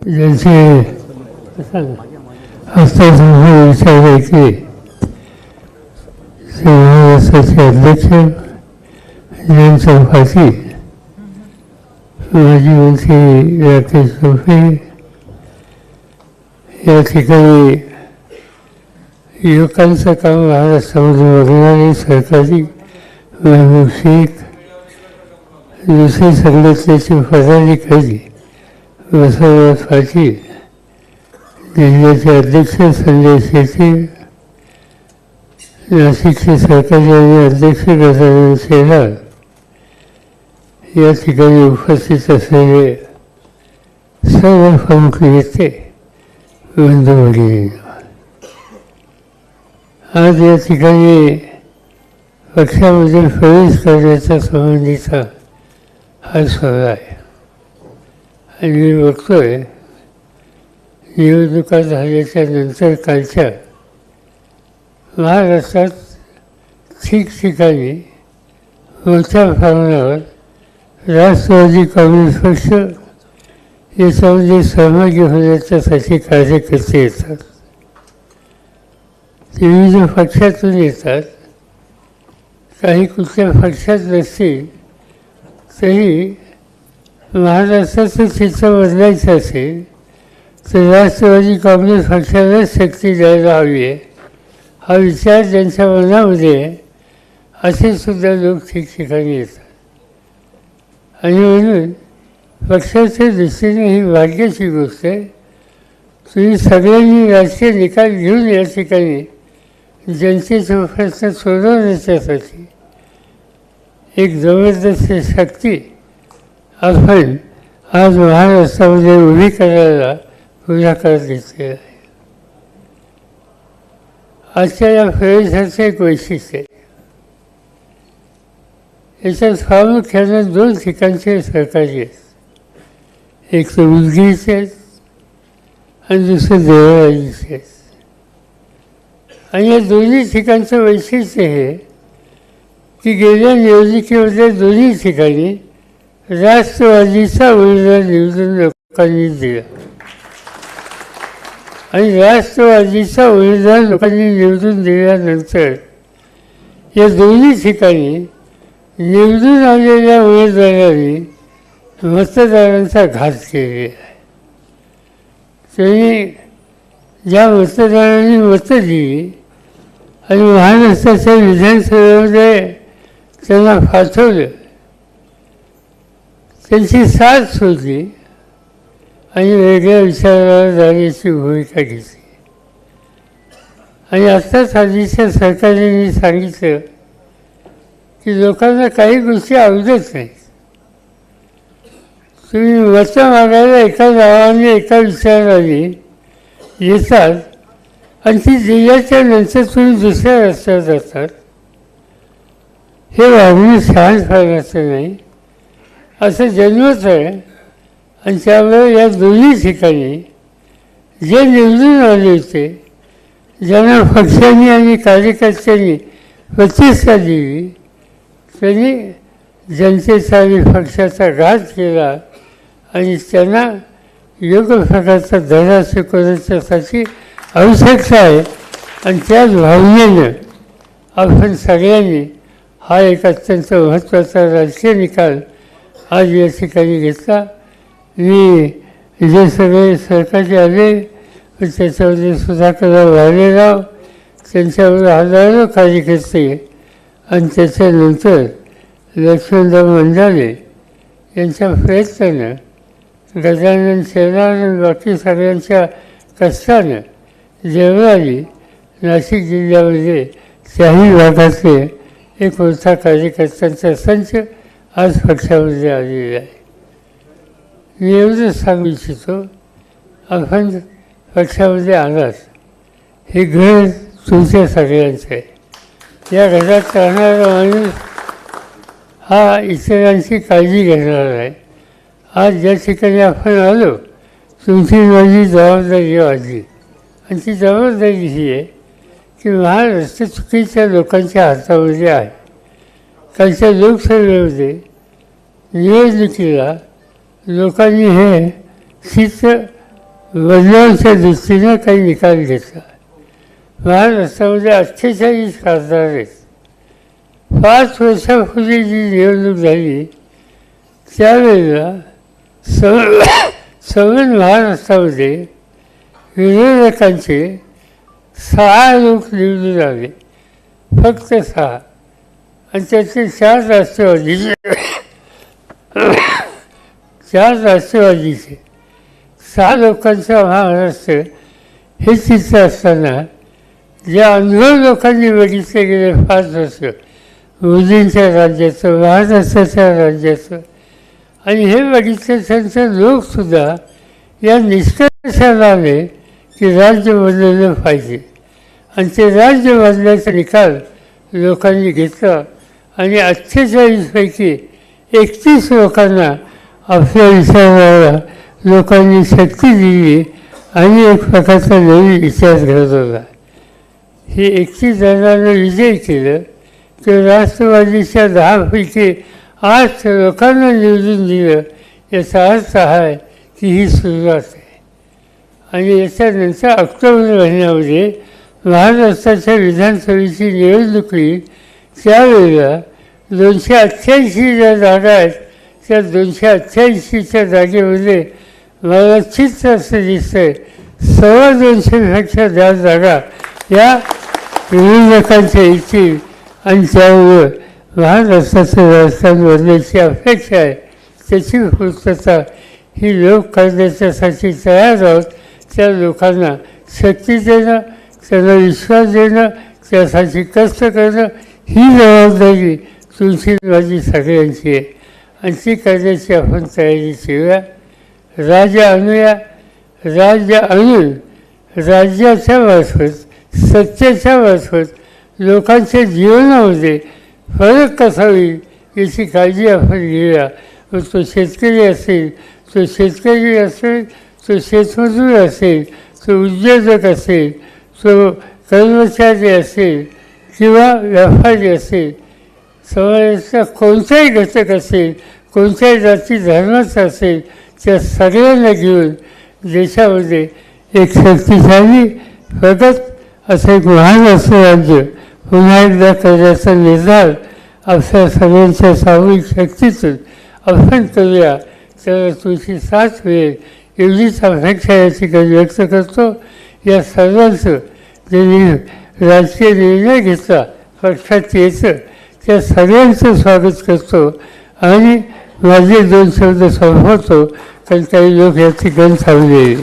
ज्यांचे हस्तासंघ विचारायचे श्री महाराष्ट्राचे अध्यक्ष जैन फाशी माजी मंत्री राकेश टोपे या ठिकाणी युवकांचं काम महाराष्ट्रामध्ये बघणारे सरकारी महबूब दुसरी संघटनेचे पदाधिकारी बसवराज पाटील जिल्ह्याचे अध्यक्ष संजय शेट्टी नाशिकचे सरकारी आणि अध्यक्ष गजानन शेलार या ठिकाणी उपस्थित असलेले सर्व प्रमुख नेते आज या ठिकाणी पक्षामध्ये प्रवेश करण्याच्या संबंधीचा हा सोहळा आहे आणि मी बघतोय निवडणुका झाल्याच्यानंतर कालच्या महाराष्ट्रात ठिकठिकाणी मोठ्या प्रमाणावर राष्ट्रवादी काँग्रेस पक्ष याच्यामध्ये सहभागी होण्याच्यासाठी कार्यकर्ते येतात. ते विविध पक्षातून येतात. काही कुठल्या पक्षात नसतील तरी महाराष्ट्राचं चित्र बदलायचं असेल तर राष्ट्रवादी काँग्रेस पक्षाला शक्ती द्यायला हवी आहे. हा विचार ज्यांच्या मनामध्ये आहे असे सुद्धा लोक ठिकठिकाणी येतात. आणि म्हणून पक्षाच्या दृष्टीने ही भाग्याची गोष्ट आहे. तुम्ही सगळ्यांनी राजकीय निकाल घेऊन या ठिकाणी जनतेचे प्रश्न सोडवण्याच्यासाठी एक जबरदस्त शक्ती आपण आज महाराष्ट्रामध्ये उभी करायला पुढाकार घेतलेला आहे. आजच्या या प्रवेशाचं एक वैशिष्ट्य आहे. याच्यात प्रामुख्यानं दोन ठिकाणचे सहकारी आहेत. एक तर उदगीरचे आहेत आणि दुसरं देवळाईचे आहेत आणि या दोन्ही ठिकाणचं वैशिष्ट्य हे की गेल्या निवडणुकीमध्ये दोन्ही ठिकाणी राष्ट्रवादीचा उमेदवार निवडून लोकांनी दिला आणि राष्ट्रवादीचा उमेदवार लोकांनी निवडून दिल्यानंतर या दोन्ही ठिकाणी निवडून आलेल्या उमेदवारांनी मतदारांचा घात केलेला आहे. त्यांनी ज्या मतदारांनी मतं दिली आणि महाराष्ट्राच्या विधानसभेमध्ये त्यांना पाठवलं. त्यांची साथ होती आणि वेगळ्या विचारावर जाण्याची भूमिका घेतली. आणि आत्ताच आधीच्या सरकारने सांगितलं की लोकांना काही गोष्टी आवडत नाहीत. तुम्ही मतं मागायला एका गावाने एका विचाराने येतात आणि ती दिल्याच्या नंतर तुम्ही दुसऱ्या रस्त्यावर जातात. हे वागणं करायचं नाही. असं जन्मच आहे आणि त्यामुळे या दोन्ही ठिकाणी जे निवडून आले होते ज्यांना पक्षांनी आणि कार्यकर्त्यांनी प्रतिष्ठा दिली त्यांनी जनतेचा आणि पक्षाचा घात केला. आणि त्यांना योग्य प्रकारचा धडा शिकवण्याच्यासाठी आवश्यकता आहे. आणि त्याच भावनेनं आपण सगळ्यांनी हा एक अत्यंत महत्त्वाचा राजकीय निकाल आज या ठिकाणी घेतला. मी जे सगळे सरकारी आले. त्याच्यामध्ये सुधाकरराव भालेराव त्यांच्यावर हजारो कार्यकर्ते आणि त्याच्यानंतर लक्ष्मणराव मंडाले यांच्या प्रयत्नानं गजानन शेलार बाकी सगळ्यांच्या कष्टानं देवळाली नाशिक जिल्ह्यामध्ये त्याही भागातले एक मोठा कार्यकर्त्यांचा संच आज पक्षामध्ये आलेला आहे. मी एवढंच सांगू इच्छितो आपण पक्षामध्ये आलात हे घर तुमच्या सगळ्यांचं आहे. या घरात राहणारा माणूस हा इतरांची काळजी घेणार आहे. आज ज्या ठिकाणी आपण आलो. तुमची माझी जबाबदारी वाढली आणि ती जबाबदारी ही आहे की महाराष्ट्र चुकीच्या लोकांच्या हातामध्ये आहे. कालच्या लोकसभेमध्ये निवडणुकीला लोकांनी हे चित्र बदलांच्या दृष्टीनं काही निकाल घेतला. महाराष्ट्रामध्ये अठ्ठेचाळीस खासदार आहेत. पाच वर्षापूर्वी जी निवडणूक झाली त्यावेळेला सगळ सवर्ण महाराष्ट्रामध्ये विरोधकांचे सहा लोक निवडून आले. फक्त सहा. आणि त्याचे चार राष्ट्रवादीचे चार राष्ट्रवादीचे. सहा लोकांचा महाराष्ट्र हे चित्र असताना जे अनुभव लोकांनी बघितलं गेले फार वर्ष मोदींच्या राज्याचं महाराष्ट्राच्या राज्याचं. आणि हे बघितल्यानंतर लोकसुद्धा या निष्कर्षाने की राज्य बदललं पाहिजे. आणि ते राज्य बदलायचा निकाल लोकांनी घेतला आणि अठ्ठेचाळीसपैकी एकतीस लोकांना आपल्या विचाराला लोकांनी शक्ती दिली आणि एक प्रकारचा नवीन विचार घडवला. हे एकतीस जणांना विजय केलं. तर राष्ट्रवादीच्या दहापैकी आज लोकांना निवडून दिलं याचा अर्थ हा आहे की ही सुरुवात आहे आणि याच्यानंतर ऑक्टोबर महिन्यामध्ये महाराष्ट्राच्या विधानसभेची निवडणूक होईल त्यावेळेला दोनशे अठ्ठ्याऐंशी ज्या जागा आहेत. त्या दोनशे अठ्ठ्याऐंशीच्या जागेमध्ये मला चित्र असं दिसतंय सव्वा दोनशेपेक्षा जास्त जागा या विरोधकांच्या येतील आणि त्यामुळं महाराष्ट्राचं राजकारण बदलायची अपेक्षा आहे. त्याची पूर्तता ही लोक करण्याच्यासाठी तयार आहोत. त्या लोकांना शक्ती देणं त्यांना विश्वास देणं त्यासाठी कष्ट करणं ही जबाबदारी तुमची माझी सगळ्यांची आहे. आणि ती करण्याची आपण तयारी ठेवूया. राज्य आणूया राज्य आणून राज्याच्या मार्फत सत्तेच्या मार्फत लोकांच्या जीवनामध्ये फरक कसा याची काळजी आपण घेऊया. मग तो शेतकरी असेल तो शेतकरी असेल तो शेतमजूर असेल तो उद्योजक असेल तो कर्मचारी असेल किंवा व्यापारी असेल समाजाचा कोणताही घटक असेल कोणत्याही जाती धर्माचा असेल त्या सगळ्यांना घेऊन देशामध्ये एक शक्तिशाली प्रगत असं एक महान असं राज्य उन्हाळ्यात एकदा निर्धार आपल्या सगळ्यांच्या सामूहिक शक्तीतून आपण करूया तर तुझी साथ मिळेल एवढीच अपेक्षा या ठिकाणी व्यक्त करतो. या सर्वांचं ज्यांनी राजकीय निर्णय घेतला पक्षात यायचं त्या सगळ्यांचं स्वागत करतो. आणि माझे दोन शब्द संपवतो कारण काही लोक या ठिकाणी थांबले